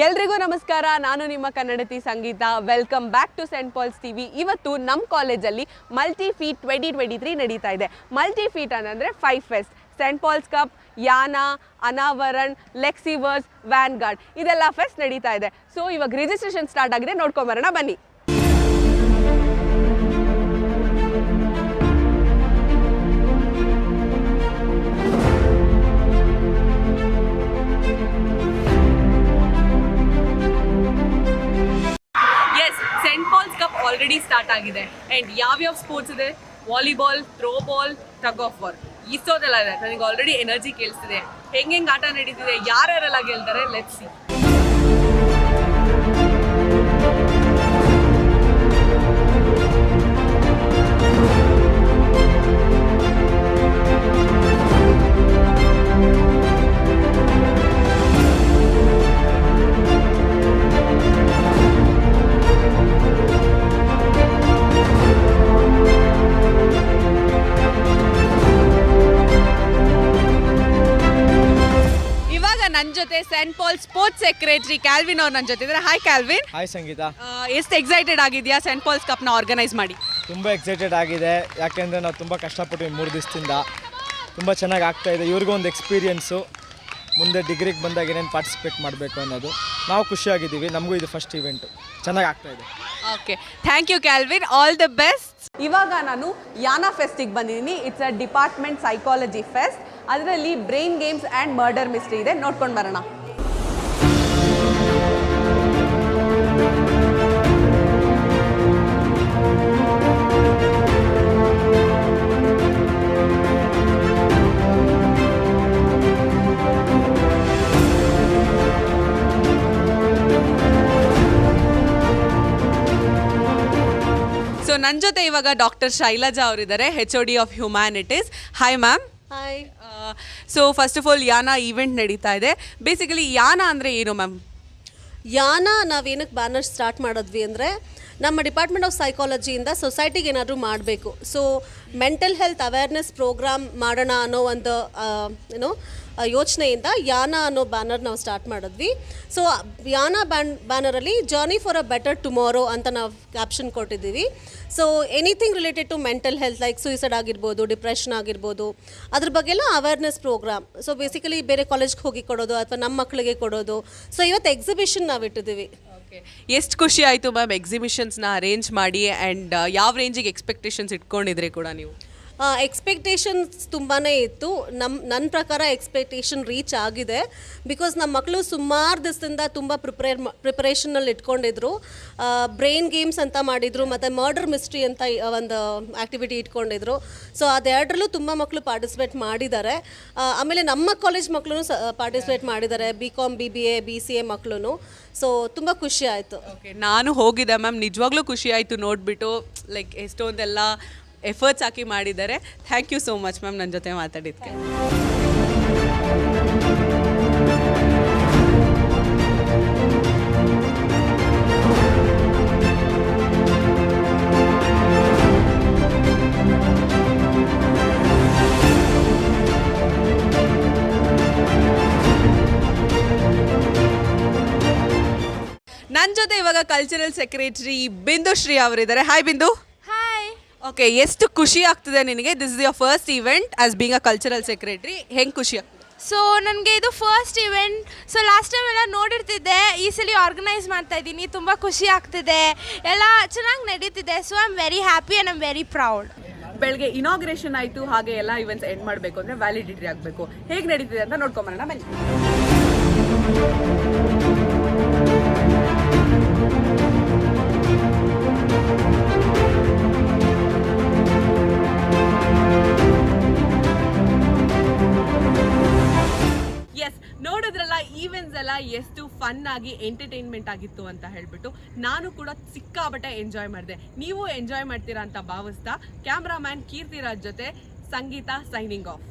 ಎಲ್ರಿಗೂ ನಮಸ್ಕಾರ. ನಾನು ನಿಮ್ಮ ಕನ್ನಡತಿ ಸಂಗೀತ. Welcome back to Saint Paul's TV ಇವತ್ತು ನಮ್ಮ ಕಾಲೇಜಲ್ಲಿ multi feat twenty twenty three ನಡೀತಾ ಇದೆ. ಮಲ್ಟಿ ಫೀಟ್ ಅಂದರೆ five fest Saint Paul's cup Yaana Anavaran Lexiverse Vanguard ಇದೆಲ್ಲ ಫೆಸ್ಟ್ ನಡೀತಾ ಇದೆ. ಸೊ ಇವಾಗ ರಿಜಿಸ್ಟ್ರೇಷನ್ ಸ್ಟಾರ್ಟ್ ಆಗಿದೆ. ನೋಡ್ಕೊಂಬರೋಣ ಬನ್ನಿ. ಆಗಿದೆ ಆ್ಯಂಡ್ ಯಾವ್ಯಾವ ಸ್ಪೋರ್ಟ್ಸ್ ಇದೆ? Volleyball throw ball tug of war ಇಷ್ಟೋದೆಲ್ಲ ಇದೆ. ನನಗೆ ಆಲ್ರೆಡಿ ಎನರ್ಜಿ ಕೇಳಿಸ್ತಿದೆ. ಹೆಂಗೆ ಹೆಂಗೆ ಆಟ ನಡೀತಿದೆ? ಯಾರ್ಯಾರೆಲ್ಲ ಗೆಲ್ತಾರೆ? ಲೆಟ್ ಸಿ ಜೊತೆ Saint Paul sports secretary Calvin ಅವ್ರು ನನ್ನ ಜೊತೆ ಇದ್ದಾರೆ ಹಾಯ್ ಕ್ಯಾಲ್ವಿನ್ ಹಾಯ್ ಸಂಗೀತ. ಎಷ್ಟು ಎಕ್ಸೈಟೆಡ್ ಆಗಿದೆಯಾ ಸೆಂಟ್ ಪಾಲ್ಸ್ ಕಪ್ನ ಆರ್ಗನೈಸ್ ಮಾಡಿ? ತುಂಬ ಎಕ್ಸೈಟೆಡ್ ಆಗಿದೆ. ಯಾಕೆಂದರೆ ನಾವು ತುಂಬ ಕಷ್ಟಪಟ್ಟು ಮೂರು ದಿವಸದಿಂದ. ತುಂಬ ಚೆನ್ನಾಗಿ ಆಗ್ತಾ ಇದೆ. ಇವ್ರಿಗೂ ಒಂದು ಎಕ್ಸ್ಪೀರಿಯನ್ಸು ಮುಂದೆ ಡಿಗ್ರಿಗೆ ಬಂದಾಗ ಏನೇನು ಪಾರ್ಟಿಸಿಪೇಟ್ ಮಾಡಬೇಕು ಅನ್ನೋದು. ನಾವು ಖುಷಿಯಾಗಿದ್ದೀವಿ. ನಮಗೂ ಇದು ಫಸ್ಟ್ ಇವೆಂಟು ಚೆನ್ನಾಗಿ ಆಗ್ತಾ ಇದೆ. Okay thank you Calvin all the best ಇವಾಗ ನಾನು ಯಾನಾ ಫೆಸ್ಟಿಗೆ ಬಂದಿದ್ದೀನಿ. It's a department psychology fest ಅದರಲ್ಲಿ brain games and murder mystery ಇದೆ. ನೋಡ್ಕೊಂಡು ಬರೋಣ. ಸೊ ನನ್ನ ಜೊತೆ ಇವಾಗ ಡಾಕ್ಟರ್ ಶೈಲಜಾ ಅವರಿದ್ದಾರೆ H O D of humanities hi ma'am hi so first of all Yaana event ನಡೀತಾ ಇದೆ ಬೇಸಿಕಲಿ ಯಾನ ಅಂದರೆ ಏನು ಮ್ಯಾಮ್ ಯಾನ ನಾವೇನಕ್ಕೆ ಬ್ಯಾನರ್ ಸ್ಟಾರ್ಟ್ ಮಾಡಿದ್ವಿ ಅಂದರೆ ನಮ್ಮ ಡಿಪಾರ್ಟ್ಮೆಂಟ್ ಆಫ್ ಸೈಕಾಲಜಿಯಿಂದ ಸೊಸೈಟಿಗೆ ಏನಾದರೂ ಮಾಡಬೇಕು. So mental health awareness program ಮಾಡೋಣ ಅನ್ನೋ ಒಂದು ಏನು ಯೋಚನೆಯಿಂದ ಯಾನ ಅನ್ನೋ ಬ್ಯಾನರ್ ನಾವು ಸ್ಟಾರ್ಟ್ ಮಾಡಿದ್ವಿ. ಸೊ ಯಾನ ban ಬ್ಯಾನರಲ್ಲಿ journey for a better tomorrow ಅಂತ ನಾವು ಕ್ಯಾಪ್ಷನ್ ಕೊಟ್ಟಿದ್ದೀವಿ. So anything related to mental health like suicide ಆಗಿರ್ಬೋದು ಡಿಪ್ರೆಷನ್ ಆಗಿರ್ಬೋದು, ಅದ್ರ ಬಗ್ಗೆಲ್ಲ ಅವೇರ್ನೆಸ್ ಪ್ರೋಗ್ರಾಮ್ ಸೊ ಬೇಸಿಕಲಿ ಬೇರೆ ಕಾಲೇಜ್ಗೆ ಹೋಗಿ ಕೊಡೋದು ಅಥವಾ ನಮ್ಮ ಮಕ್ಕಳಿಗೆ ಕೊಡೋದು. ಸೊ ಇವತ್ತು ಎಕ್ಸಿಬಿಷನ್ ನಾವು ಇಟ್ಟಿದ್ದೀವಿ. ಎಷ್ಟು ಖುಷಿ ಆಯಿತು ಮ್ಯಾಮ್ ಎಕ್ಸಿಬಿಷನ್ಸ್ನ ಅರೇಂಜ್ ಮಾಡಿ ಆ್ಯಂಡ್ ಯಾವ ರೇಂಜಿಗೆ ಎಕ್ಸ್ಪೆಕ್ಟೇಷನ್ಸ್ ಇಟ್ಕೊಂಡಿದ್ರಿ ಕೂಡ ನೀವು? ಎಕ್ಸ್ಪೆಕ್ಟೇಷನ್ಸ್ ತುಂಬಾ ಇತ್ತು. ನಮ್ಮ ನನ್ನ ಪ್ರಕಾರ ಎಕ್ಸ್ಪೆಕ್ಟೇಷನ್ ರೀಚ್ ಆಗಿದೆ. ಬಿಕಾಸ್ ನಮ್ಮ ಮಕ್ಕಳು ಸುಮಾರು ದಿವಸದಿಂದ ತುಂಬ ಪ್ರಿಪೇರ್ ಪ್ರಿಪರೇಷನಲ್ಲಿ ಇಟ್ಕೊಂಡಿದ್ರು. ಬ್ರೈನ್ ಗೇಮ್ಸ್ ಅಂತ ಮಾಡಿದರು, ಮತ್ತು ಮರ್ಡರ್ ಮಿಸ್ಟ್ರಿ ಅಂತ ಒಂದು ಆ್ಯಕ್ಟಿವಿಟಿ ಇಟ್ಕೊಂಡಿದ್ರು. ಸೊ ಅದೆರಡರಲ್ಲೂ ತುಂಬ ಮಕ್ಕಳು ಪಾರ್ಟಿಸಿಪೇಟ್ ಮಾಡಿದ್ದಾರೆ. ಆಮೇಲೆ ನಮ್ಮ ಕಾಲೇಜ್ ಮಕ್ಕಳು ಪಾರ್ಟಿಸಿಪೇಟ್ ಮಾಡಿದ್ದಾರೆ B Com B B A B C A ಮಕ್ಕಳು ಸೊ ತುಂಬ ಖುಷಿ ಆಯಿತು. ನಾನು ಹೋಗಿದ್ದೆ ಮ್ಯಾಮ್. ನಿಜವಾಗ್ಲೂ ಖುಷಿ ಆಯಿತು ನೋಡಿಬಿಟ್ಟು ಲೈಕ್ ಎಷ್ಟೊಂದೆಲ್ಲ ಎಫರ್ಟ್ಸ್ ಹಾಕಿ ಮಾಡಿದ್ದಾರೆ thank you so much ma'am ನನ್ನ ಜೊತೆ ಮಾತಾಡಿದ್ದಕ್ಕೆ ನನ್ನ ಜೊತೆ ಇವಾಗ ಕಲ್ಚರಲ್ ಸೆಕ್ರೆಟರಿ ಬಿಂದು ಶ್ರೀ ಅವರಿದ್ದಾರೆ. ಹಾಯ್ ಬಿಂದು. ಓಕೆ ಎಷ್ಟು ಖುಷಿ ಆಗ್ತಿದೆ ನಿನಗೆ? This is your first event as being a cultural secretary ಹೆಂಗೆ ಖುಷಿ ಆಗ್ತದೆ? ಸೊ ನನಗೆ ಇದು first event so last time ಎಲ್ಲ ನೋಡಿರ್ತಿದ್ದೆ. ಈ ಸಲ ಆರ್ಗನೈಸ್ ಮಾಡ್ತಾ ಇದ್ದೀನಿ. ತುಂಬ ಖುಷಿ ಆಗ್ತಿದೆ. ಎಲ್ಲ ಚೆನ್ನಾಗಿ ನಡೀತಿದೆ. So I am very happy and I'm very proud ಬೆಳಗ್ಗೆ ಇನಾಗ್ರೇಷನ್ ಆಯಿತು. ಹಾಗೆ ಎಲ್ಲ ಇವೆಂಟ್ಸ್ ಎಂಡ್ ಮಾಡಬೇಕು ಅಂದರೆ ವ್ಯಾಲಿಡಿಟಿ ಆಗಬೇಕು. ಹೇಗೆ ನಡೀತಿದೆ ಅಂತ ನೋಡ್ಕೊಂಬರೋಣ. ಬನ್ನಿ. ಎಲ್ಲ ಎಷ್ಟು ಫನ್ ಆಗಿ ಎಂಟರ್ಟೈನ್ಮೆಂಟ್ ಆಗಿತ್ತು ಅಂತ ಹೇಳ್ಬಿಟ್ಟು ನಾನು ಕೂಡ ಸಿಕ್ಕಾಬಟ್ಟೆ ಎಂಜಾಯ್ ಮಾಡಿದೆ. ನೀವು ಎಂಜಾಯ್ ಮಾಡ್ತೀರಾ ಅಂತ ಭಾವಿಸ್ತಾ ಕ್ಯಾಮ್ರಾಮ್ಯಾನ್ ಕೀರ್ತಿರಾಜ್ ಜೊತೆ ಸಂಗೀತ ಸೈನಿಂಗ್ ಆಫ್